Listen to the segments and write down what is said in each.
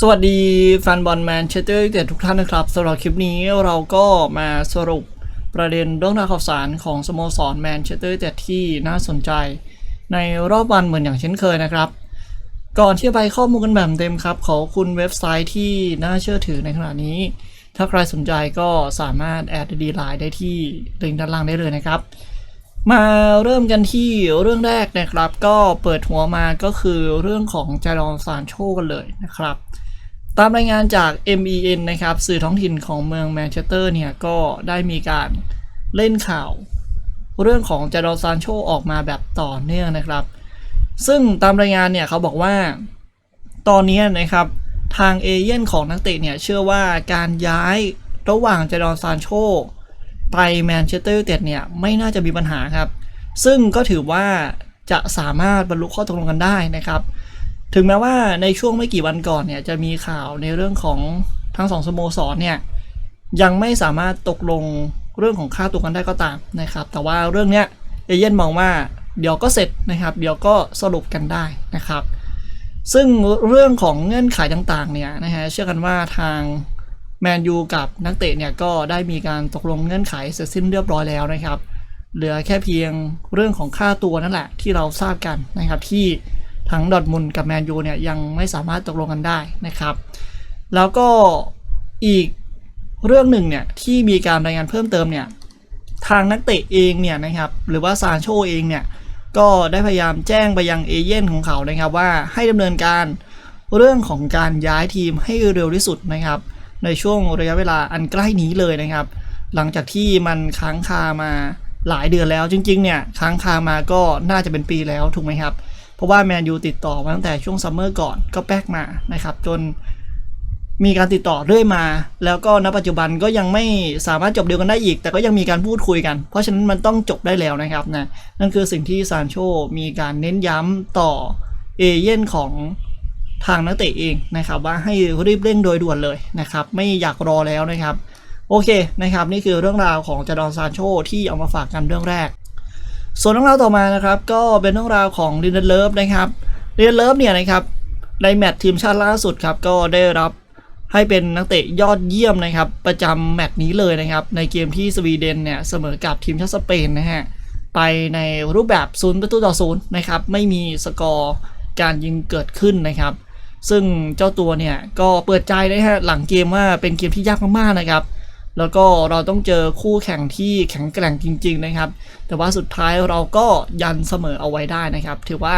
สวัสดีแฟนบอลแมนเชสเตอร์ยูไนเต็ดทุกท่านนะครับสำหรับคลิปนี้เราก็มาสรุปประเด็นเรื่องราวข่าวสารของสโมสรแมนเชสเตอร์ยูไนเต็ดที่น่าสนใจ ในรอบวันเหมือนอย่างเช่นเคยนะครับ ก่อนที่จะไปข้อมูลกันแบบเต็มครับขอบคุณเว็บไซต์ที่น่าเชื่อถือในขณะนี้ ถ้าใครสนใจก็สามารถแอดดีไลน์ได้ที่ลิงก์ด้านล่างได้เลยนะครับ มาเริ่มกันที่เรื่องแรกนะครับ ก็เปิดหัวมาก็คือเรื่องของจารอนซานโชกันเลยนะครับ ตามรายงานจาก MEN นะครับ สื่อท้องถิ่นของเมืองแมนเชสเตอร์เนี่ย ก็ได้มีการเล่นข่าว เรื่องของจารอนซานโชออกมาแบบต่อเนื่องนะครับ ซึ่งตามรายงานเนี่ยเขาบอกว่า ตอนนี้นะครับทางเอเย่นของนักเตะเนี่ยเชื่อว่าการย้ายระหว่างจารอนซานโช ไปแมนเชสเตอร์ยูไนเต็ดเนี่ยไม่น่าจะมีปัญหาครับ ซึ่งก็ถือว่าจะสามารถบรรลุข้อตกลงกันได้นะครับ ถึงแม้ว่าในช่วงไม่กี่วันก่อนเนี่ยจะมีข่าวในเรื่องของทั้งสองสโมสรเนี่ยยังไม่สามารถตกลงเรื่องของค่าตัวกันได้ก็ตามนะครับ แต่ว่าเรื่องเนี้ยเอเย่นมองว่าเดี๋ยวก็เสร็จนะครับ เดี๋ยวก็สรุปกันได้นะครับ ซึ่งเรื่องของเงื่อนไขต่างๆเนี่ยนะฮะเชื่อกันว่าทาง แมนยูกับนักเตะเนี่ยก็ได้มีการตกลงเงื่อนไขเสร็จสิ้นเรียบร้อยแล้วนะครับ เหลือแค่เพียงเรื่องของค่าตัวนั่นแหละที่เราทราบกันนะครับที่ทั้งดอทมุนกับแมนยูเนี่ยยังไม่สามารถตกลงกันได้นะครับ แล้วก็อีกเรื่องหนึ่งเนี่ยที่มีการรายงานเพิ่มเติมเนี่ยทางนักเตะเองเนี่ยนะครับหรือว่าซานโชเองเนี่ยก็ได้พยายามแจ้งไปยังเอเย่นของเขานะครับว่าให้ดำเนินการเรื่องของการย้ายทีมให้เร็วที่สุดนะครับ ในช่วงระยะเวลาอันใกล้นี้เลยนะครับ หลังจากที่มันค้างคามาหลายเดือนแล้วจริงๆเนี่ยค้างคามาก็น่าจะเป็นปีแล้วถูกไหมครับ เพราะว่าแมนยูติดต่อมาตั้งแต่ช่วงซัมเมอร์ก่อนก็แป๊กมานะครับจนมีการติดต่อเรื่อยมา แล้วก็ณปัจจุบันก็ยังไม่สามารถจบเดียวกันได้อีก แต่ก็ยังมีการพูดคุยกัน เพราะฉะนั้นมันต้องจบได้แล้วนะครับนะนั่นคือสิ่งที่ซานโชมีการเน้นย้ำต่อเอเย่นของ ทางนักเตะเองนะครับ ว่าให้รีบเร่งโดยด่วนเลยนะครับ ไม่อยากรอแล้วนะครับ โอเคนะครับ นี่คือเรื่องราวของจดอนซานโชที่เอามาฝากกันเรื่องแรก ส่วนเรื่องราวต่อมานะครับ ก็เป็นเรื่องราวของดินเลิฟนะครับดินเลิฟเนี่ยนะครับในแมตช์ทีมชาติล่าสุดครับก็ได้รับให้เป็นนักเตะยอดเยี่ยมนะครับ ประจำแมตช์นี้เลยนะครับ ในเกมที่สวีเดนเนี่ยเสมอกับทีมชาติสเปนนะฮะไปในรูปแบบ0ประตูต่อศูนย์นะครับ ไม่มีสกอร์การยิงเกิดขึ้นนะครับ ซึ่งเจ้าตัวเนี่ยก็เปิดใจนะฮะหลังเกมว่าเป็นเกมที่ยากมากๆนะครับ แล้วก็เราต้องเจอคู่แข่งที่แข็งแกร่งจริง ๆ นะครับ แต่ว่าสุดท้ายเราก็ยันเสมอเอาไว้ได้นะครับ ถือว่า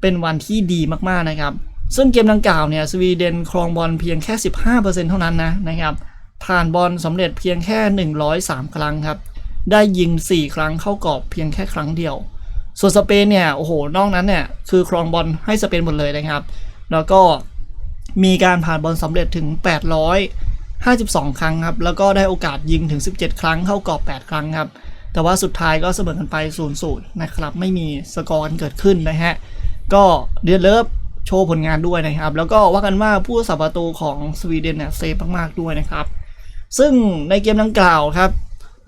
เป็นวันที่ดีมากๆนะครับ ซึ่งเกมดังกล่าวเนี่ยสวีเดนครองบอลเพียงแค่ 15%เท่านั้นนะนะครับผ่านบอลสำเร็จเพียงแค่ 103 ครั้งครับ ได้ยิง 4 ครั้งเข้ากรอบเพียงแค่ครั้งเดียว ส่วนสเปนเนี่ยโอ้โหนอกนั้นเนี่ยคือครองบอลให้สเปนหมดเลยนะครับ แล้วก็มีการผ่านบอลสำเร็จถึง 852 ครั้งครับ แล้วก็ได้โอกาสยิงถึง 17 ครั้งเข้ากรอบ 8 ครั้งครับ แต่ว่าสุดท้ายก็เสมอกันไป0-0นะครับ ไม่มีสกอร์กันเกิดขึ้นนะฮะ ก็เดือนเลิฟโชว์ผลงานด้วยนะครับ แล้วก็ว่ากันว่าผู้สับประตูของสวีเดนเนี่ยเซฟมากๆด้วยนะครับ ซึ่งในเกมดังกล่าวครับ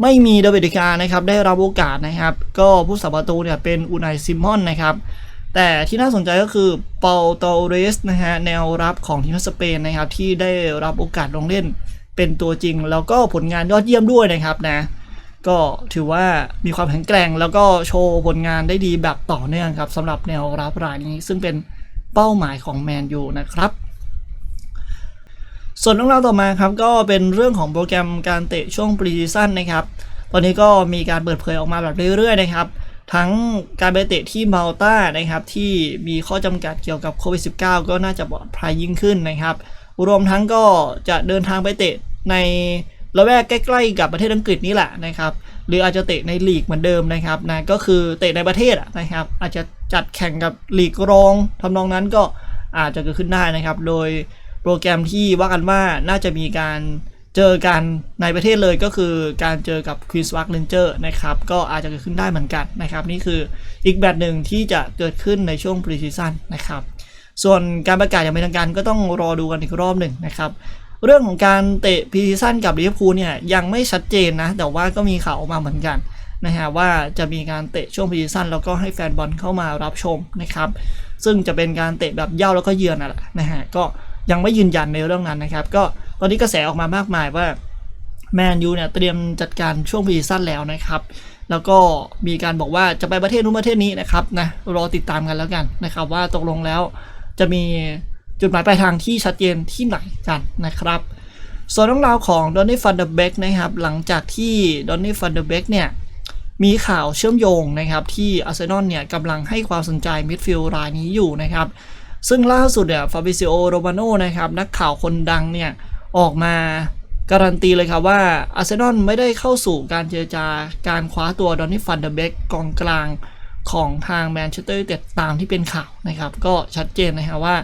ไม่มีเดวิดกานะครับได้รับโอกาสนะครับ ก็ผู้สับประตูเนี่ยเป็นอูนายซิมอนนะครับ แต่ที่น่าสนใจก็คือเปาโตเรสนะฮะแนวรับของทีมสเปนนะครับที่ได้รับโอกาสลงเล่นเป็นตัวจริง แล้วก็ผลงานยอดเยี่ยมด้วยนะครับนะก็ถือว่ามีความแข็งแกร่ง แล้วก็โชว์ผลงานได้ดีแบบต่อเนื่องครับสำหรับแนวรับรายนี้ ซึ่งเป็นเป้าหมายของแมนยูนะครับ ส่วนเรื่องราวต่อมาครับก็เป็นเรื่องของโปรแกรมการเตะช่วงปรีซีซั่นนะครับ ตอนนี้ก็มีการเปิดเผยออกมาแบบเรื่อยๆนะครับ ทั้งการไปเตะที่มาลตานะครับที่มีข้อจำกัดเกี่ยวกับโควิด -19 ก็น่าจะปลอดภัยยิ่งขึ้นนะครับรวมทั้งก็จะเดินทางไปเตะในละแวกใกล้ๆ กับประเทศอังกฤษนี่แหละนะครับหรืออาจจะเตะในลีกเหมือนเดิมนะครับนะก็คือเตะในประเทศนะครับ อาจจะจัดแข่งกับลีกรองทำนองนั้นก็อาจจะเกิดขึ้นได้นะครับ โดยโปรแกรมที่ว่ากันว่าน่าจะมีการ เจอกันในประเทศเลยก็คือการเจอกับควีนส์วักเลนเจอร์นะครับ ก็อาจจะเกิดขึ้นได้เหมือนกันนะครับ นี่คืออีกแบบหนึ่งที่จะเกิดขึ้นในช่วงปรีซีซั่นนะครับ ส่วนการประกาศอย่างเป็นทางการก็ต้องรอดูกันอีกรอบหนึ่งนะครับ เรื่องของการเตะพรีซีซั่นกับลิเวอร์พูลเนี่ยยังไม่ชัดเจนนะ แต่ว่าก็มีข่าวออกมาเหมือนกันนะฮะว่าจะมีการเตะช่วงพรีซีซั่นแล้วก็ให้แฟนบอลเข้ามารับชมนะครับ ซึ่งจะเป็นการเตะแบบเย่าแล้วก็เยือนน่ะแหละนะฮะก็ยังไม่ยืนยันในเรื่องนั้นนะครับ ก็ ตอนนี้กระแสออกมามากมายว่าแมนยูเนี่ยเตรียมจัดการช่วงพรีซีซั่นแล้วนะครับ แล้วก็มีการบอกว่าจะไปประเทศนู้นประเทศนี้นะครับนะรอติดตามกันแล้วกันนะครับว่าตกลงแล้วจะมีจุดหมายปลายทางที่ชัดเจนที่ไหนกันนะครับ ส่วนเรื่องราวของดอนนี่ฟันเดอร์เบกนะครับหลังจากที่ดอนนี่ฟันเดอร์เบกเนี่ยมีข่าวเชื่อมโยงนะครับที่อาร์เซนอลเนี่ยกำลังให้ความสนใจมิดฟิลด์รายนี้อยู่นะครับ ซึ่งล่าสุดเนี่ยฟาบิซิโอโรมาโนนะครับนักข่าวคนดังเนี่ย ออกมาการันตีเลยครับว่าอาร์เซนอลไม่ได้เข้าสู่การเจรจาการคว้าตัวดอนนี่ฟันเดอร์เบกกองกลางของทางแมนเชสเตอร์ยูไนเต็ดตามที่เป็นข่าวนะครับ ก็ชัดเจนนะครับว่า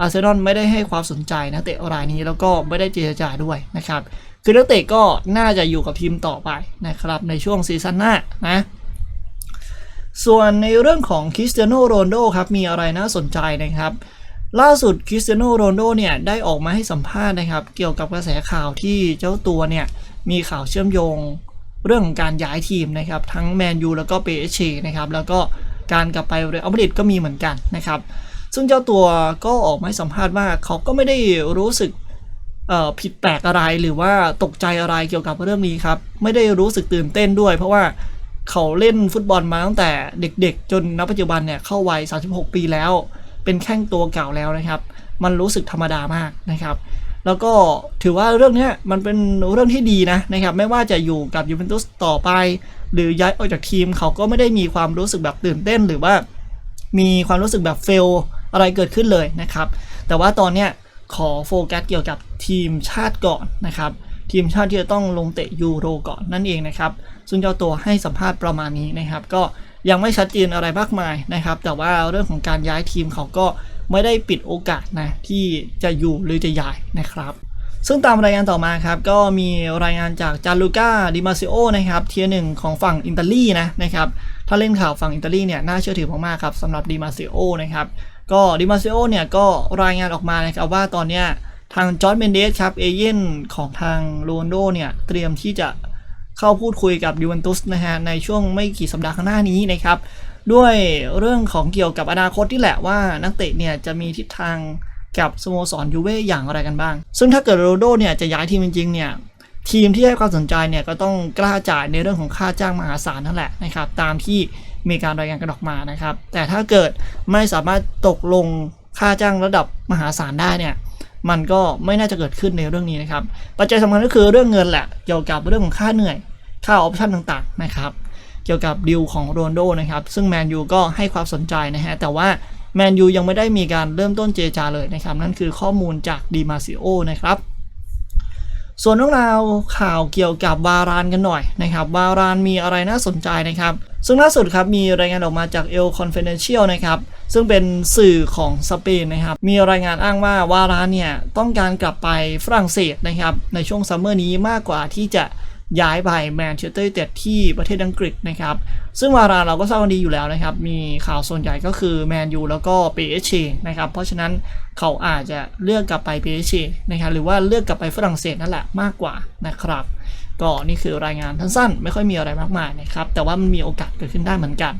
อาร์เซนอลไม่ได้ให้ความสนใจนักเตะรายนี้แล้วก็ไม่ได้เจรจาด้วยนะครับ คือนักเตะก็น่าจะอยู่กับทีมต่อไปนะครับในช่วงซีซั่นหน้านะ ส่วนในเรื่องของคริสเตียโนโรนลโดครับมีอะไรน่าสนใจนะครับ ล่าสุดคริสเตียโนโรนโดเนี่ยได้ออกมาให้สัมภาษณ์นะครับ เกี่ยวกับกระแสข่าวที่เจ้าตัวเนี่ยมีข่าวเชื่อมโยงเรื่องของการย้ายทีมนะครับทั้งแมนยูแล้วก็เปเอชนะครับแล้วก็การกลับไปเรอัลมาดริดก็มีเหมือนกันนะครับ ซึ่งเจ้าตัวก็ออกมาให้สัมภาษณ์ว่าเขาก็ไม่ได้รู้สึกผิดแปลกอะไรหรือว่าตกใจอะไรเกี่ยวกับเรื่องนี้ครับไม่ได้รู้สึกตื่นเต้นด้วย เพราะว่าเขาเล่นฟุตบอลมาตั้งแต่เด็กๆ จนณปัจจุบันเนี่ยเข้าวัย 36 ปีแล้ว เป็นแข้งตัวเก่าแล้วนะครับ มันรู้สึกธรรมดามากนะครับ แล้วก็ถือว่าเรื่องนี้มันเป็นเรื่องที่ดีนะนะครับ ไม่ว่าจะอยู่กับยูเวนตุสต่อไป หรือย้ายออกจากทีมเขาก็ไม่ได้มีความรู้สึกแบบตื่นเต้น หรือว่ามีความรู้สึกแบบเฟลอะไรเกิดขึ้นเลยนะครับ แต่ว่าตอนเนี้ยขอโฟกัสเกี่ยวกับทีมชาติก่อนนะครับทีมชาติที่จะต้องลงเตะยูโรก่อนนั่นเองนะครับ ซึ่งเจ้าตัวให้สัมภาษณ์ประมาณนี้นะครับ ก็ ยังไม่ชัดเจนอะไรมากมายนะครับ แต่ว่าเรื่องของการย้ายทีมเขาก็ไม่ได้ปิดโอกาสนะที่จะอยู่หรือจะย้ายนะครับซึ่งตามรายงานต่อมาครับ ก็มีรายงานจากจาลูก้าดิมาซิโอนะครับเทียร์หนึ่งของฝั่งอิตาลีนะนะครับถ้าเล่นข่าวฝั่งอิตาลีเนี่ยน่าเชื่อถือมากๆครับสำหรับดิมาซิโอนะครับก็ดิมาซิโอเนี่ยก็รายงานออกมานะครับว่าตอนเนี้ยทางจอร์ดเมนเดสครับเอเย่นของทางโรนโดเนี่ยเตรียมที่จะ เข้าพูดคุยกับยูเวนตุสนะฮะในช่วงไม่กี่สัปดาห์ข้างหน้านี้นะครับ ด้วยเรื่องของเกี่ยวกับอนาคตที่แหละว่านักเตะเนี่ยจะมีทิศทางกับสโมสรยูเว่อย่างไรกันบ้าง ซึ่งถ้าเกิดโรโดเนี่ยจะย้ายทีมจริงๆเนี่ยทีมที่ให้ความสนใจเนี่ยก็ต้องกล้าจ่ายในเรื่องของค่าจ้างมหาศาลนั่นแหละนะครับตามที่มีการรายงานกันออกมานะครับ แต่ถ้าเกิดไม่สามารถตกลงค่าจ้างระดับมหาศาลได้เนี่ยมันก็ไม่น่าจะเกิดขึ้นในเรื่องนี้นะครับ ปัจจัยสำคัญก็คือเรื่องเงินแหละเกี่ยวกับเรื่องของค่าเหนื่อย ค่าออปชันต่างๆนะครับเกี่ยวกับดีลของโรนโดนะครับซึ่งแมนยูก็ให้ความสนใจนะฮะแต่ว่าแมนยูยังไม่ได้มีการเริ่มต้นเจรจาเลยนะครับ นั่นคือข้อมูลจากดีมาซิโอนะครับ ส่วนเรื่องราวข่าวเกี่ยวกับวารานกันหน่อยนะครับวารานมีอะไรน่าสนใจนะครับ ซึ่งล่าสุดครับมีรายงานออกมาจาก El Confidential นะครับซึ่งเป็นสื่อของสเปนนะครับ มีรายงานอ้างว่าวารานเนี่ยต้องการกลับไปฝรั่งเศสนะครับในช่วงซัมเมอร์นี้มากกว่าที่จะ ย้ายไปแมนเชสเตอร์ยูไนเต็ดที่ประเทศอังกฤษนะครับ ซึ่งวาราเราก็ทราบกันดีอยู่แล้วนะครับ มีข่าวส่วนใหญ่ก็คือแมนยูแล้วก็เปเชนะครับ เพราะฉะนั้นเขาอาจจะเลือกกลับไปเปเชนะครับหรือว่าเลือกกลับไปฝรั่งเศสนั่นแหละมากกว่านะครับ ก็นี่คือรายงานสั้นๆไม่ค่อยมีอะไรมากมายนะครับ แต่ว่ามันมีโอกาสเกิดขึ้นได้เหมือนกัน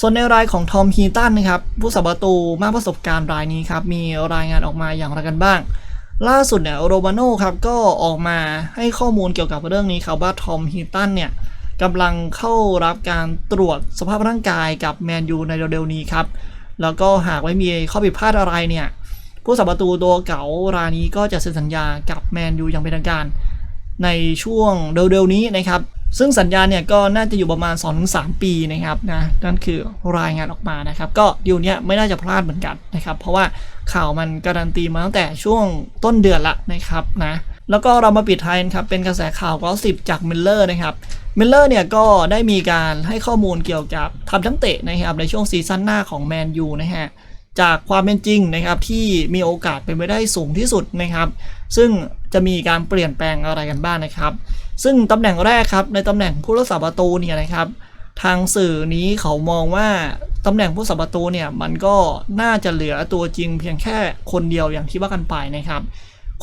ส่วนในรายของทอมฮีตันนะครับผู้สับประตูมากประสบการณ์รายนี้ครับมีรายงานออกมาอย่างไรกันบ้าง ล่าสุดเนี่ยโรบาโนครับก็ออกมาให้ข้อมูลเกี่ยวกับเรื่องนี้ครับว่าทอมฮีตันเนี่ยกำลังเข้ารับการตรวจสภาพร่างกายกับแมนยูในเร็วๆนี้ครับ แล้วก็หากไม่มีข้อผิดพลาดอะไรเนี่ย ผู้สับประตูตัวเก่ารายนี้ก็จะเซ็นสัญญากับแมนยูอย่างเป็นทางการ ในช่วงเร็วๆนี้นะครับ ซึ่งสัญญาเนี่ยก็น่าจะอยู่ประมาณ 2-3 ปีนะครับนะนั่นคือรายงานออกมานะครับ ก็ดีลเนี้ยไม่น่าจะพลาดเหมือนกันนะครับ เพราะว่าข่าวมันการันตีมาตั้งแต่ช่วงต้นเดือนละนะครับนะแล้วก็เรามาปิดท้ายนะครับเป็นกระแสข่าวก็สิบจากมิลเลอร์นะครับมิลเลอร์เนี่ยก็ได้มีการให้ข้อมูลเกี่ยวกับทำทั้งเตะนะครับในช่วงซีซั่นหน้าของแมนยูนะฮะ จากความเป็นจริงนะครับที่มีโอกาสเป็นไปได้สูงที่สุดนะครับ ซึ่งจะมีการเปลี่ยนแปลงอะไรกันบ้างนะครับ ซึ่งตำแหน่งแรกครับในตำแหน่งผู้รักษาประตูเนี่ยนะครับ ทางสื่อนี้เขามองว่าตำแหน่งผู้รักษาประตูเนี่ยมันก็น่าจะเหลือตัวจริงเพียงแค่คนเดียวอย่างที่ว่ากันไปนะครับ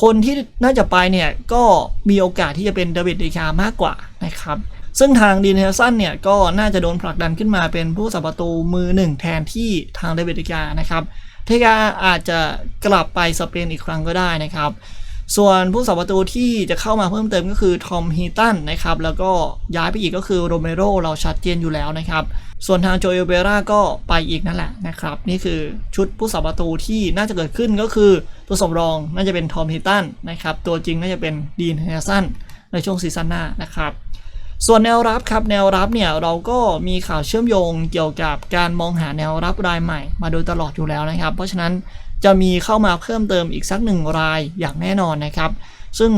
คนที่น่าจะไปเนี่ยก็มีโอกาสที่จะเป็นเดวิดเดคามากกว่านะครับ ซึ่งทางดีนเฮลสันเนี่ยก็น่าจะโดนผลักดันขึ้นมาเป็นผู้สับประตูมือหนึ่งแทนที่ทางเดวิดเดกานะครับเทกาอาจจะกลับไปสเปนอีกครั้งก็ได้นะครับ ส่วนผู้สาประตูที่จะเข้ามาเพิ่มเติมก็คือทอมฮีตันนะครับแล้วก็ย้ายไปอีกก็คือโรเมโรเราชัดเจนอยู่แล้วนะครับ ส่วนทางโจเอเบราก็ไปอีกนั่นแหละนะครับ นี่คือชุดผู้สาประตูที่น่าจะเกิดขึ้นก็คือตัวสำรองน่าจะเป็นทอมฮีตันนะครับตัวจริงน่าจะเป็นดีนเฮนสันในช่วงซีซั่นหน้านะครับ ส่วนแนวรับครับแนวรับเนี่ยเราก็มีข่าวเชื่อมโยงเกี่ยวกับการมองหาแนวรับรายใหม่ มาโดยตลอดอยู่แล้วนะครับ เพราะฉะนั้นจะมีเข้ามาเพิ่มเติมอีกสักหนึ่งรายอย่างแน่นอนนะครับ ซึ่ง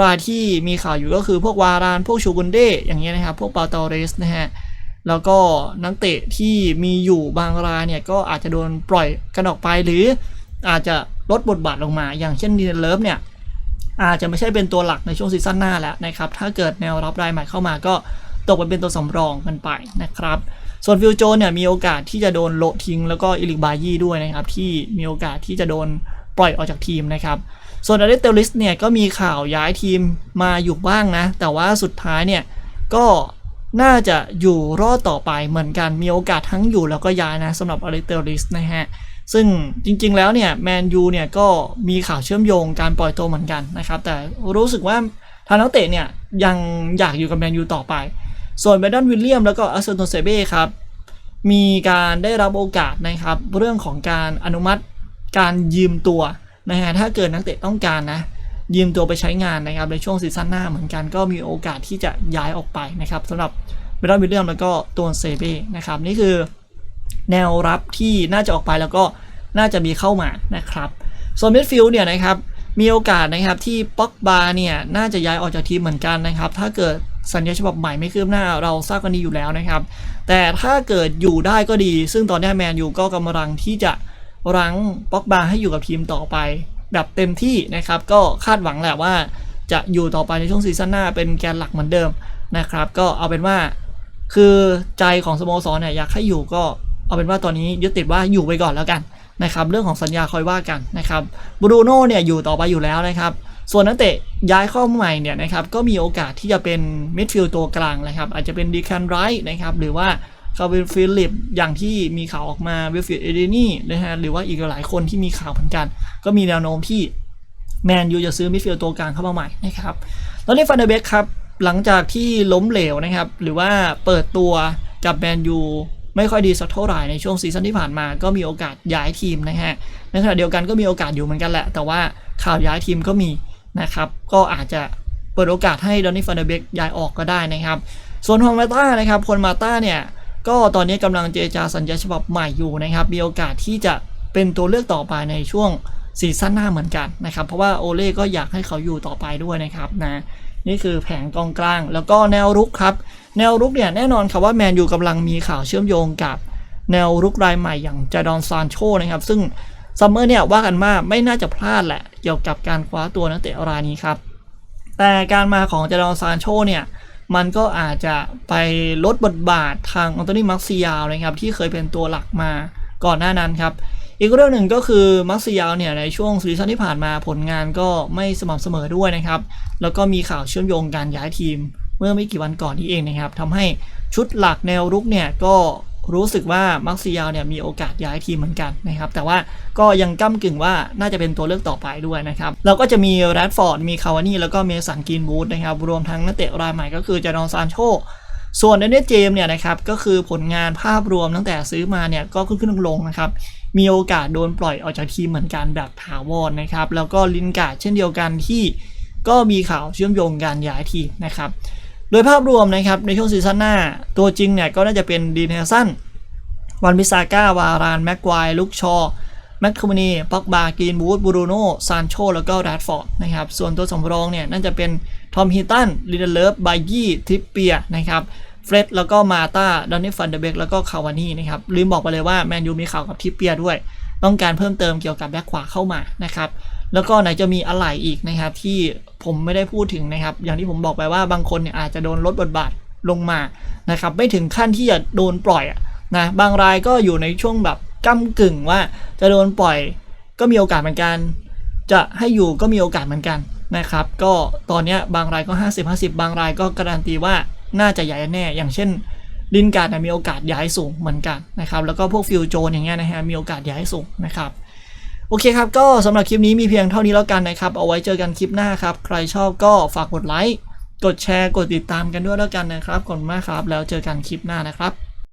รายที่มีข่าวอยู่ก็คือพวกวาราน พวกชูกุนเดอย่างเงี้ยนะครับ พวกปาเตเรสนะฮะแล้วก็นักเตะที่มีอยู่บางรายเนี่ยก็อาจจะโดนปล่อยกันออกไปหรืออาจจะลดบทบาทลงมา อย่างเช่นดีเลิฟเนี่ย อาจจะไม่ใช่เป็นตัวหลักในช่วงซีซั่นหน้าแล้วนะครับถ้าเกิดแนวรับรายใหม่เข้ามาก็ตกไปเป็นตัวสำรองกันไปนะครับส่วนฟิลโจเนี่ยมีโอกาสที่จะโดนโลทิ้งแล้วก็อิลิกบายี่ด้วยนะครับที่มีโอกาสที่จะโดนปล่อยออกจากทีมนะครับส่วนอเดเตลลิสเนี่ยก็มีข่าวย้ายทีมมาอยู่บ้างนะ แต่ว่าสุดท้ายเนี่ยก็น่าจะอยู่รอดต่อไปเหมือนกันมีโอกาสทั้งอยู่แล้วก็ย้ายนะสำหรับอเดเตลิสนะฮะ ซึ่งจริงๆแล้วเนี่ยแมนยูเนี่ยก็มีข่าวเชื่อมโยงการปล่อยตัวเหมือนกันนะครับ แต่รู้สึกว่าทางนักเตะเนี่ยยังอยากอยู่กับแมนยูต่อไป ส่วนเบรดันวิลเลียมแล้วก็อัสเซนโตเซเบ้ครับ มีการได้รับโอกาสนะครับ เรื่องของการอนุมัติการยืมตัวนะฮะถ้าเกิดนักเตะต้องการนะยืมตัวไปใช้งานนะครับในช่วงซีซั่นหน้าเหมือนกันก็มีโอกาสที่จะย้ายออกไปนะครับสำหรับเบรดันวิลเลียมแล้วก็ตัวเซเบ้นะครับนี่คือ แนวรับที่น่าจะออกไปแล้วก็น่าจะมีเข้ามานะครับส่วนมิดฟิลด์เนี่ยนะครับมีโอกาสนะครับที่ป็อกบาเนี่ยน่าจะย้ายออกจากทีมเหมือนกันนะครับ ถ้าเกิดสัญญาฉบับใหม่ไม่คืบหน้าเราทราบกันดีอยู่แล้วนะครับ แต่ถ้าเกิดอยู่ได้ก็ดี ซึ่งตอนนี้แมนยูก็กำลังที่จะรั้งป็อกบาให้อยู่กับทีมต่อไป แบบเต็มที่นะครับ ก็คาดหวังแหละว่าจะอยู่ต่อไปในช่วงซีซั่นหน้าเป็นแกนหลักเหมือนเดิมนะครับ ก็เอาเป็นว่า คือใจของสโมสรเนี่ยอยากให้อยู่ก็ เอาเป็นว่าตอนนี้ยึดติดว่าอยู่ไปก่อนแล้วกันนะครับเรื่องของสัญญาคอยว่ากันนะครับบรูโน่เนี่ยอยู่ต่อไปอยู่แล้วนะครับส่วนนักเตะย้ายเข้าใหม่เนี่ยนะครับก็มีโอกาสที่จะเป็นมิดฟิลด์ตัวกลางนะครับอาจจะเป็นดีคันไรท์นะครับหรือว่าคาร์เวนฟิลิปอย่างที่มีข่าวออกมาวิลฟิลเอเดนี่นะฮะหรือว่าอีกหลายคนที่มีข่าวเหมือนกัน ก็มีแนวโน้มที่แมนยูจะซื้อมิดฟิลด์ตัวกลางเข้ามาใหม่นะครับแล้วนี่ฟันเดอร์เบกครับหลังจากที่ล้มเหลวนะครับหรือว่าเปิดตัวกับแมนยู ไม่ค่อยดีสักเท่าไหร่ในช่วงซีซั่นที่ผ่านมา ก็มีโอกาสย้ายทีมนะฮะในขณะเดียวกันก็มีโอกาสอยู่เหมือนกันแหละ แต่ว่าข่าวย้ายทีมก็มีนะครับ ก็อาจจะเปิดโอกาสให้ดอนนี่ฟันเดเบกย้ายออกก็ได้นะครับ ส่วนฮองมาต้านะครับคนมาต้าเนี่ยก็ตอนนี้กำลังเจรจาสัญญาฉบับใหม่อยู่นะครับ มีโอกาสที่จะเป็นตัวเลือกต่อไปในช่วงซีซั่นหน้าเหมือนกันนะครับ เพราะว่าโอเล่ก็อยากให้เขาอยู่ต่อไปด้วยนะครับนะนี่คือแผงกองกลาง แล้วก็แนวรุกครับ แนวรุกเนี่ยแน่นอนครับว่าแมนยูกำลังมีข่าวเชื่อมโยงกับแนวรุกรายใหม่อย่างจาดอนซานโชนะครับซึ่งซัมเมอร์เนี่ยว่ากันว่าไม่น่าจะพลาดแหละ เกี่ยวกับการคว้าตัวนักเตะรายนี้ครับ แต่การมาของจาดอนซานโชเนี่ยมันก็อาจจะไปลดบทบาททางอันโตนีมักซิยาลนะครับที่เคยเป็นตัวหลักมาก่อนหน้านั้นครับ อีกเรื่องหนึ่งก็คือมักซิยาลเนี่ยในช่วงซีซั่นที่ผ่านมาผลงานก็ไม่สม่ำเสมอด้วยนะครับ แล้วก็มีข่าวเชื่อมโยงการย้ายทีม เมื่อไม่กี่วันก่อนนี้เองนะครับทำให้ชุดหลักแนวรุกเนี่ยก็รู้สึกว่ามักซิยาลเนี่ยมีโอกาสย้ายทีมเหมือนกันนะครับ แต่ว่าก็ยังก้ากึ่งว่าน่าจะเป็นตัวเลือกต่อไปด้วยนะครับแล้วก็จะมีแรดฟอร์ดมีคาวานี่แล้วก็เมสันกินบูธนะครับรวมทั้งนักเตะรายใหม่ก็คือจาดอนซานโชส่วนเดนเนเจมเนี่ยนะครับก็คือผลงานภาพรวมตั้งแต่ซื้อมาเนี่ยก็ขึ้นขึ้นลงนะครับมีโอกาสโดนปล่อยออกจากทีมเหมือนกันแบบถาวรนะครับแล้วก็ลินการ์ดเช่นเดียวกันที่ก็มีข่าวเชื่อมโยงการย้ายทีมนะครับ โดยภาพรวมนะครับในช่วงซีซั่นหน้า ตัวจริงเนี่ยก็น่าจะเป็นดีเนลสันวันมิซาก้าวารานแม็กควายลุกชอแมคค o มนีป็อกบากีนบูธบูรูโน่ซานโชแล้วก็แรดฟอร์ดนะครับส่วนตัวสำรองเนี่ยน่าจะเป็นทอมฮิตันลิเดเลฟบายี่ทิปเปียนะครับเฟร็ดแล้วก็มาตาดอนนี่ฟันเดเบกแล้วก็คาวานี่นะครับลืมบอกไปเลยว่าแมนยูมีข่าวกับทิปเปียด้วย ต้องการเพิ่มเติมเกี่ยวกับแบ็คขวาเข้ามานะครับ แล้วก็ไหนจะมีอะไรอีกนะครับที่ผมไม่ได้พูดถึงนะครับ อย่างที่ผมบอกไปว่าบางคนเนี่ยอาจจะโดนลดบทบาทลงมานะครับไม่ถึงขั้นที่จะโดนปล่อยอะนะบางรายก็อยู่ในช่วงแบบก้ากึ่งว่าจะโดนปล่อยก็มีโอกาสเหมือนกัน จะให้อยู่ก็มีโอกาสเหมือนกันนะครับ ก็ตอนนี้บางรายก็ 50 50 บางรายก็การันตีว่าน่าจะใหญ่แน่ อย่างเช่นลินการ์ดเนี่ยมีโอกาสย้ายสูงเหมือนกันนะครับ แล้วก็พวกฟิลโจนอย่างเงี้ยนะฮะมีโอกาสย้ายสูงนะครับ โอเคครับ ก็สำหรับคลิปนี้มีเพียงเท่านี้แล้วกันนะครับ เอาไว้เจอกันคลิปหน้าครับ ใครชอบก็ฝากกดไลค์ กดแชร์ กดติดตามกันด้วยแล้วกันนะครับขอบคุณมากครับ แล้วเจอกันคลิปหน้านะครับ